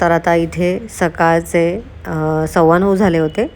तर आता इथे सकाळचे सव्वा नऊ झाले होते.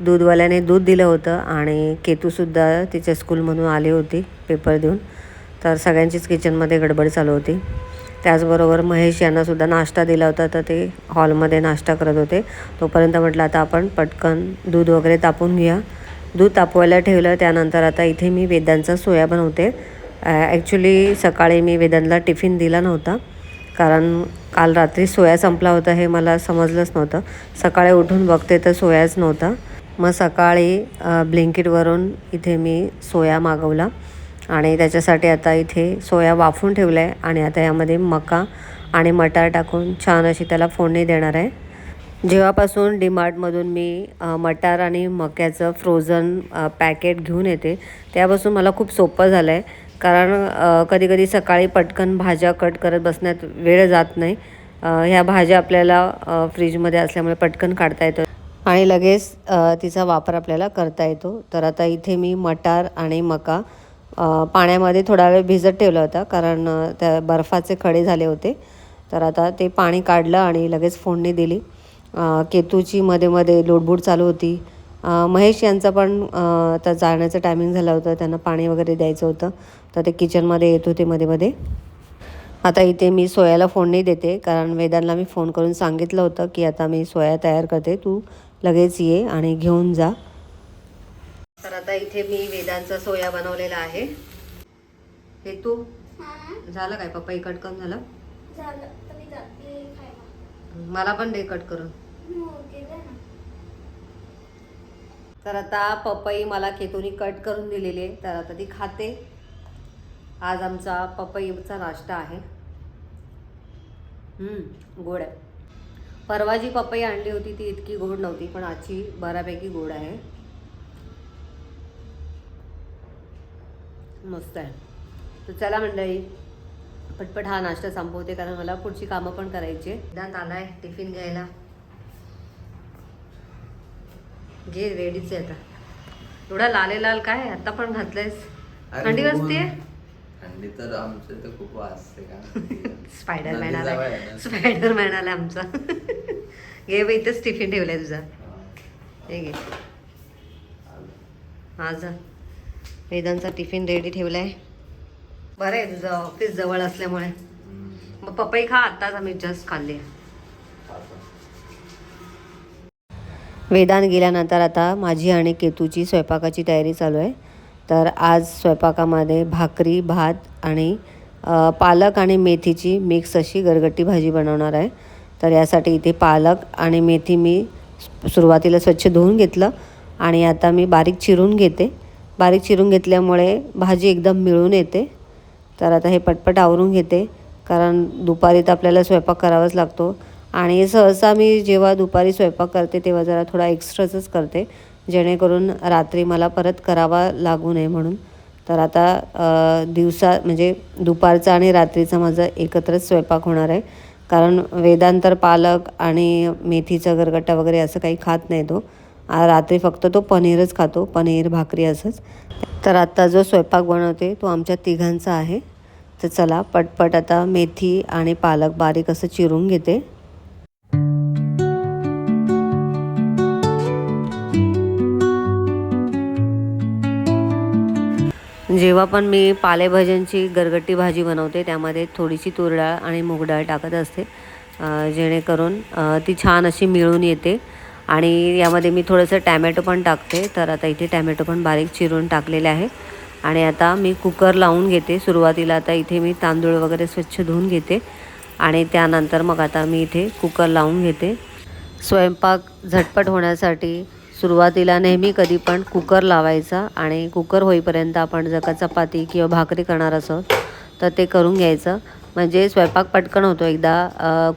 दूधवाल्याने दूध दिलं होतं आणि केतूसुद्धा तिच्या स्कूलमधून आली होती पेपर देऊन. तर सगळ्यांचीच किचनमध्ये गडबड चालू होती. त्याचबरोबर महेश यांनासुद्धा नाश्ता दिला होता तर ते हॉलमध्ये नाश्ता करत होते. तोपर्यंत म्हटलं आता आपण पटकन दूध वगैरे तापून घेऊया. दूध तापवायला ठेवलं त्यानंतर आता इथे मी वेदांचा सोया बनवते. ॲक्च्युली सकाळी मी वेदांतला टिफिन दिला नव्हता. कारण काल रात्री सोया संपला होता हे मला समजलंच नव्हतं. सकाळी उठून बघते तर सोयाच नव्हता. मग सकाळी ब्लिंकिटवरून इथे मी सोया मागवला आणि त्याच्यासाठी आता इथे सोया वाफून ठेवला आहे आणि आता यामध्ये मका आणि मटार टाकून छान अशी त्याला फोडणी देणार आहे. जेव्हापासून डीमार्टमधून मी मटार आणि मक्याचं फ्रोझन पॅकेट घेऊन येते त्यापासून मला खूप सोपं झालं आहे कारण कधी कधी सकाळी पटकन भाज्या कट करत बसण्यात वेळ जात नाही. ह्या भाज्या आपल्याला फ्रीजमध्ये असल्यामुळे पटकन काढता येतं. आणि लगेच तिचा वापर आपल्याला करता येतो. तर आता इथे मी मटार आणि मका पाण्यामध्ये थोडा वेळ भिजत ठेवला होता कारण त्या बर्फाचे खडे झाले होते. तर आता ते पाणी काढलं आणि लगेच फोडणी दिली. केतूची मध्ये मध्ये लोडबूड चालू होती. महेश यांचं पण आता जाण्याचं टायमिंग झालं होतं त्यांना पाणी वगैरे द्यायचं होतं. तर ते किचनमध्ये येत होते मध्ये मध्ये. आता इथे मी सोयाला फोडणी देते कारण वेदांना मी फोन करून सांगितलं होतं की आता मी सोया तयार करते तू लगेच ये आणि घेऊन जा. तर आता इथे मी वेदांचा सोया बनवलेला आहे. हे तू? झालं काय पप्पा? कट करून झालं? मला पण दे कट करून हो केलं ना तर आता पपई मला केतोनी कट करून दिलेली आहे. तर आता ती खाते. आज आमचा पपईचा नाश्ता आहे. गोड आहे. परवा जी पपई आणली होती ती इतकी गोड नव्हती पण आजची बऱ्यापैकी गोड आहे. मस्त आहे. तर चला मंडळी पटपट हा नाश्ता संपवते कारण मला पुढची कामं पण करायची आहे आलाय टिफिन घ्यायला. घे रेडीच आहे आता. एवढा लाले लाल काय? आता पण घातलंयस. थंडी वाजते थंडी तर आमचं तर खूप वाजते का? स्पायडर मॅन नदीजवळ आलाय आहे ना. स्पायडर मॅन आलाय आमचा. घे बाई इथंच टिफिन ठेवलाय तुझा. हे. घे. हा जा. वेदांचा टिफिन रेडी ठेवलाय. बरं आहे तुझं ऑफिस जवळ असल्यामुळे. मग पपई खा आत्ताच आम्ही जस्ट खाल्ली. वेदांत गेल्यानंतर आता माझी आणि केतूची स्वयंपाकाची तयारी चालू आहे. तर आज स्वयंपाकामध्ये भाकरी भात आणि पालक आणि मेथीची मिक्स अशी गरगट्टी भाजी बनवणार आहे. तर यासाठी इथे पालक आणि मेथी मी सुरुवातीला स्वच्छ धुवून घेतलं आणि आता मी बारीक चिरून घेते. बारीक चिरून घेतल्यामुळे भाजी एकदम मिळून येते. तर आता हे पटपट आवरून घेते कारण दुपारी तर आपल्याला स्वयंपाक करावाच लागतो. आणि सहसा मी जेव्हा दुपारी स्वयंपाक करते तेव्हा जरा थोडा एक्स्ट्राचंच करते जेणेकरून रात्री मला परत करावा लागू नये म्हणून. तर आता दिवसा म्हणजे दुपारचा आणि रात्रीचा माझा एकत्रच स्वयंपाक होणार आहे. कारण वेदांतर पालक आणि मेथीचा गरगट्टा वगैरे असं काही खात नाही तो. रात्री फक्त तो पनीरच खातो पनीर भाकरी असंच. तर आत्ता जो स्वयंपाक बनवते तो आमच्या तिघांचा आहे. तर चला पटपट आता मेथी आणि पालक बारीक असं चिरून घेते. जेव्हा पण मी पालेभाज्यांची गरगट्टी भाजी बनवते त्यामध्ये थोडीशी तूर डाळ आणि मूग डाळ टाकत असते जेणेकरून ती छान अशी मिळून येते. आणि यामध्ये मी थोडंसं टॅमॅटो पण टाकते तर आता इथे टॅमॅटो पण बारीक चिरून टाकलेले आहे. आणि आता मी कुकर लावून घेते सुरुवातीला आता इथे मी तांदूळ वगैरे स्वच्छ धुवून घेते. आणि त्यानंतर मग आता मी इथे कुकर लावून घेते. स्वयंपाक झटपट होण्यासाठी सुरुवातीला नेहमी कधी पण कुकर लावायचा आणि कुकर होईपर्यंत आपण जर का चपाती किंवा भाकरी करणार असो तर ते करून घ्यायचं. म्हणजे स्वयंपाक पटकन होतो एकदा.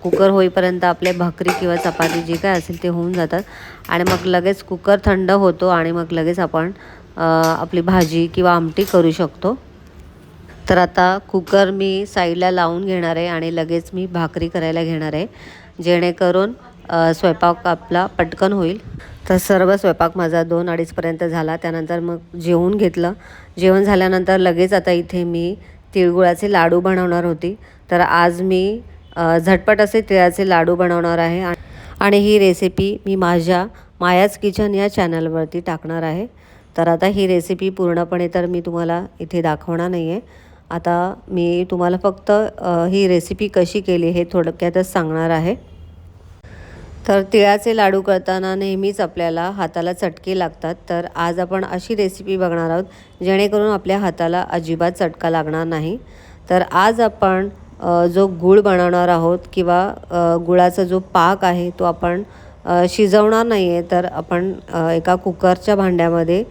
कुकर होईपर्यंत आपले भाकरी किंवा चपाती जे काय असेल ते होऊन जातात. आणि मग लगेच कुकर थंड होतो आणि मग लगेच आपण आपली भाजी किंवा आमटी करू शकतो. तर आता कुकर मी साईडला लावून घेणार आहे आणि लगेच मी भाकरी करायला घेणार आहे. जेणेकरून स्वयंपाक आपला पटकन होईल. तर सर्व स्वयंपाक माझा दोन अडीचपर्यंत झाला. त्यानंतर मग जेवून घेतलं. जेवण झाल्यानंतर लगेच आता इथे मी तिळगुळाचे लाडू बनवणार होती. तर आज मी झटपट असे तिळाचे लाडू बनवणार आहे. आणि ही रेसिपी मी माझ्या मायाच किचन या चॅनलवरती टाकणार आहे. तर आता ही रेसिपी पूर्णपणे तर मी तुम्हाला इथे दाखवणार नाही आहे आता मी तुम्हाला फक्त ही रेसिपी कशी केली हे थोडक्यातच सांगणार आहे. तर तिळाचे लाडू करताना नेहमीच आपल्याला हाताला चटके लागतात. तर आज आपण अशी रेसिपी बघणार आहोत जेणेकरून आपल्या हाताला अजिबात चटका लागणार नाही. तर आज आपण जो गूळ बनवणार आहोत किंवा गुळाचा जो पाक आहे तो आपण शिजवणार नाही आहे तर आपण एका कुकरच्या भांड्यामध्ये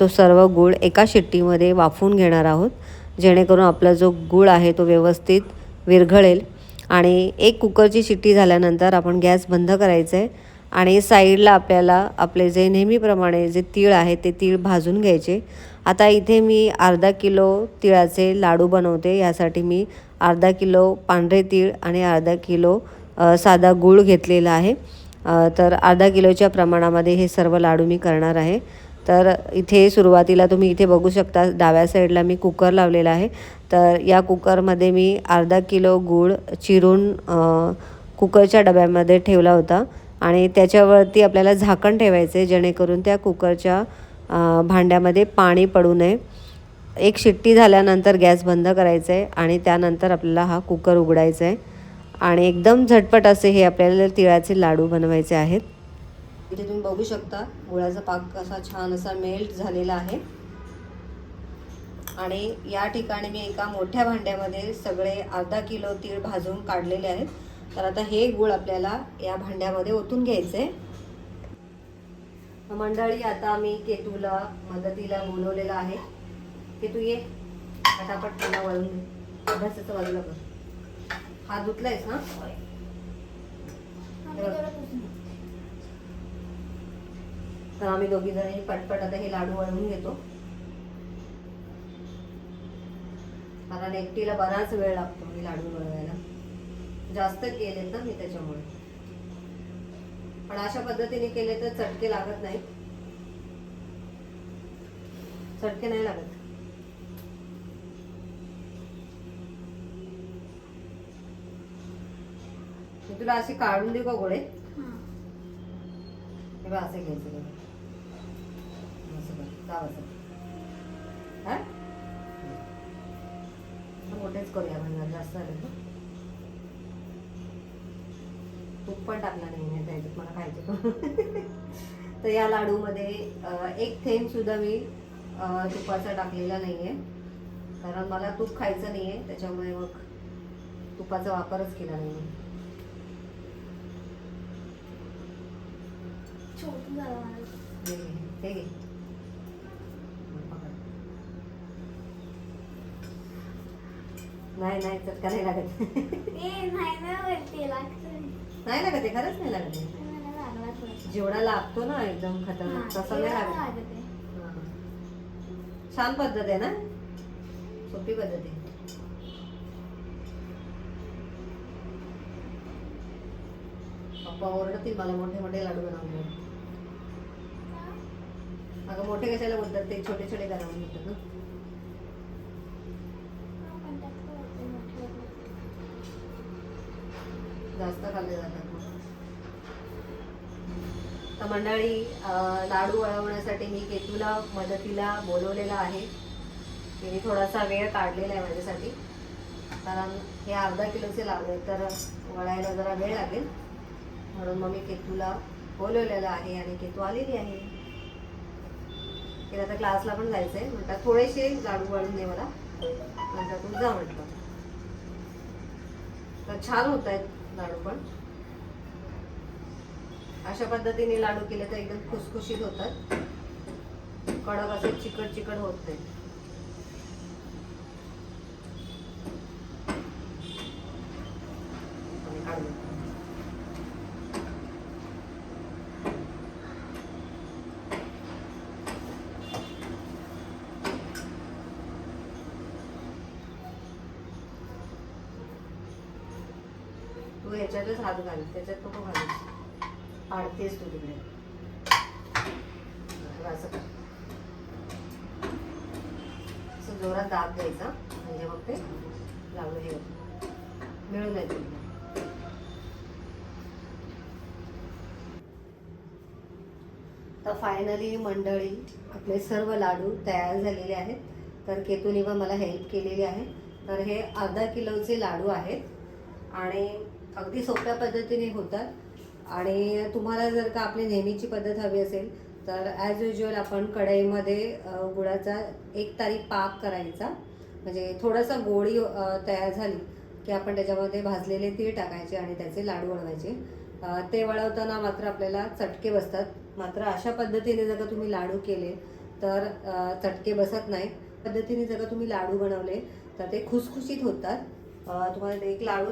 तो सर्व गूळ एका शिट्टीमध्ये वाफवून घेणार आहोत जेणेकरून आपला जो गूळ आहे तो व्यवस्थित विरघळेल. आणि एक कुकरची शिट्टी झाल्यानंतर आपण गॅस बंद करायचं आहे आणि साईडला आपल्याला आपले जे नेहमीप्रमाणे जे तीळ आहे ते तीळ भाजून घ्यायचे. आता इथे मी अर्धा किलो तिळाचे लाडू बनवते. यासाठी मी अर्धा किलो पांढरे तीळ आणि अर्धा किलो साधा गूळ घेतलेला आहे. तर अर्धा किलोच्या प्रमाणामध्ये हे सर्व लाडू मी करणार आहे. तर इथे सुरुवातीला तुम्ही इथे बघू शकता डाव्या साईडला मी कुकर लावलेला आहे. तर या कुकरमध्ये मी अर्धा किलो गूळ चिरून कुकरच्या डब्यामध्ये ठेवला होता. आणि त्याच्यावरती आपल्याला झाकण ठेवायचं आहे जेणेकरून त्या कुकरच्या भांड्यामध्ये पाणी पडू नये. एक शिट्टी झाल्यानंतर गॅस बंद करायचा आहे आणि त्यानंतर आपल्याला हा कुकर उघडायचा आहे. आणि एकदम झटपट असे हे आपल्याला तिळाचे लाडू बनवायचे आहेत. इथे तुम्ही बघू शकता गुळाचा पाक कसा छान असा मेल्ट झालेला आहे. आणि या ठिकाणी मी एका मोठ्या भांड्यामध्ये सगळे अर्धा किलो तीळ भाजून काढलेले आहेत. तर आता हे गुळ आपल्याला या भांड्यामध्ये ओतून घ्यायचे. मंडळी आता मी केतूला मदतीला बोलवलेलं आहे. केतू ये. फटाफट मला वळून अभ्यासाचं बाजूला कर. हात धुतलायस ना? तर आम्ही दोघी जणी पटपट आता हे लाडू वळवून घेतो. कारण एकटीला बराच वेळ लागतो हे लाडू वळवायला. जास्त केलेत ना मी त्याच्यामुळे. पण अशा पद्धतीने केले तर चटके लागत नाही. चटके नाही लागत. मी तुला असे काढून देऊ का गोळे? हां. असं घ्यायचं असं. हा? मोठेच करूया म्हणजे जास्त झाले ना तूप पण टाकला नाही मी त्याच्यात मला खायचं तर या लाडूमध्ये एक थेंब सुद्धा मी तुपाचा टाकलेला नाहीये कारण मला तूप खायचं नाहीये त्याच्यामुळे मग तुपाचा वापरच केला नाही मी. छोटं झालं. हे घे, हे घे. पकड. नाही नाही चटका नाही लागत. नाही लागत आहे खरंच नाही लागत आहे. जेवढा लागतो ना एकदम खतरनाक तसा नाही लागत. छान पद्धत आहे ना? सोपी पद्धत आहे. पप्पा ओरडतील मला मोठे मोठे लाडू बनवले. अगं मोठे कशाला बोलतात? ते छोटे छोटे करा म्हणतात ना पण त्यात काय होतंय मोठं. जास्त खाल्ले जातात तर मंडळी लाडू वळवण्यासाठी मी केतूला मदतीला बोलवलेला आहे. तिने थोडासा वेळ काढलेला आहे माझ्यासाठी. कारण हे अर्धा किलोचे लाडू आहेत तर वळायला जरा वेळ लागेल. म्हणून मग मी केतूला बोलवलेलं आहे आणि केतू आलेली आहे. तिला आता क्लासला पण जायचं आहे म्हणतात थोडेसे लाडू वळून दे मला. नंतर तू जा म्हटलं. तर छान होत आहेत लाडू पण. अशा पद्धतीने लाडू केले तर एकदम खुसखुशीत होतात. कडक असे चिकट चिकट होत नाही. तू ह्याच्यातच हात घाल त्याच्यात नको घाल पाडतेस तू तिकडे. असं जोरात दाब द्यायचा. म्हणजे मग ते. लावलं हे मिळून येते तर फायनली मंडळी आपले सर्व लाडू तयार झालेले आहेत. तर केतुनी मला हेल्प केलेली आहे. तर हे अर्धा किलोचे लाडू आहेत. आणि अगदी सोप्या पद्धतीने होतात. आणि तुम्हाला जर का आपली नेहमीची पद्धत हवी असेल तर ॲज युजल आपण कढईमध्ये गुळाचा एक तारी पाक करायचा. म्हणजे थोडासा गोळी तयार झाली की आपण त्याच्यामध्ये भाजलेले तीळ टाकायचे आणि त्याचे लाडू वळवायचे. ते वळवताना मात्र आपल्याला चटके बसतात. मात्र अशा पद्धतीने जर का तुम्ही लाडू केले तर चटके बसत नाही पद्धतीने जर का तुम्ही लाडू बनवले तर ते खुसखुशीत होतात. तुम्हाला एक लाडू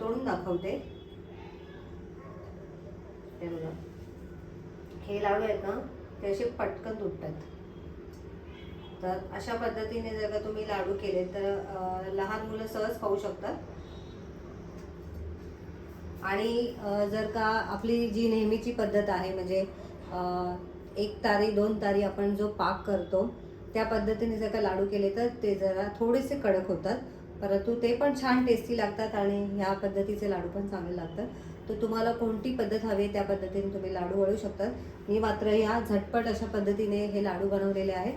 तोडून दाखवते. हे बघा. हे लाडू आहेत ना ते असे पटकन तुटतात. तर अशा पद्धतीने जर का तुम्ही लाडू केले तर लहान मुलं सहज खाऊ शकतात. आणि जर का आपली जी नेहमीची पद्धत आहे म्हणजे एक तारी दोन तारी आपण जो पाक करतो त्या पद्धतीने जर का लाडू केले तर ते जरा थोडेसे कडक होतात. परंतु ते पण छान टेस्टी लागतात आणि ह्या पद्धतीचे लाडू पण चांगले लागतात. तर तुम्हाला कोणती पद्धत हवी आहे त्या पद्धतीने तुम्ही लाडू वळू शकतात. मी मात्र ह्या झटपट अशा पद्धतीने हे लाडू बनवलेले आहे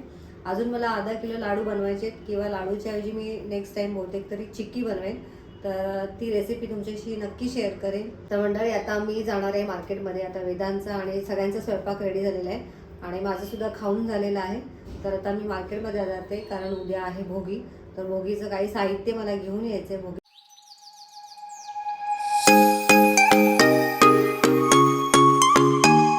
अजून मला अर्धा किलो लाडू बनवायचे किंवा लाडूच्या ऐवजी मी नेक्स्ट टाइम बहुतेक तरी चिक्की बनवेन. तर ती रेसिपी तुमच्याशी नक्की शेअर करेन. तर मंडळी आता मी जाणार आहे मार्केटमध्ये आता वेदांचा आणि सगळ्यांचा स्वयंपाक रेडी झालेला आहे. आणि माझंसुद्धा खाऊन झालेलं आहे. तर आता मी मार्केटमध्ये जाते कारण उद्या आहे भोगी. तर भोगीचं काही साहित्य मला घेऊन यायचं आहे भोगी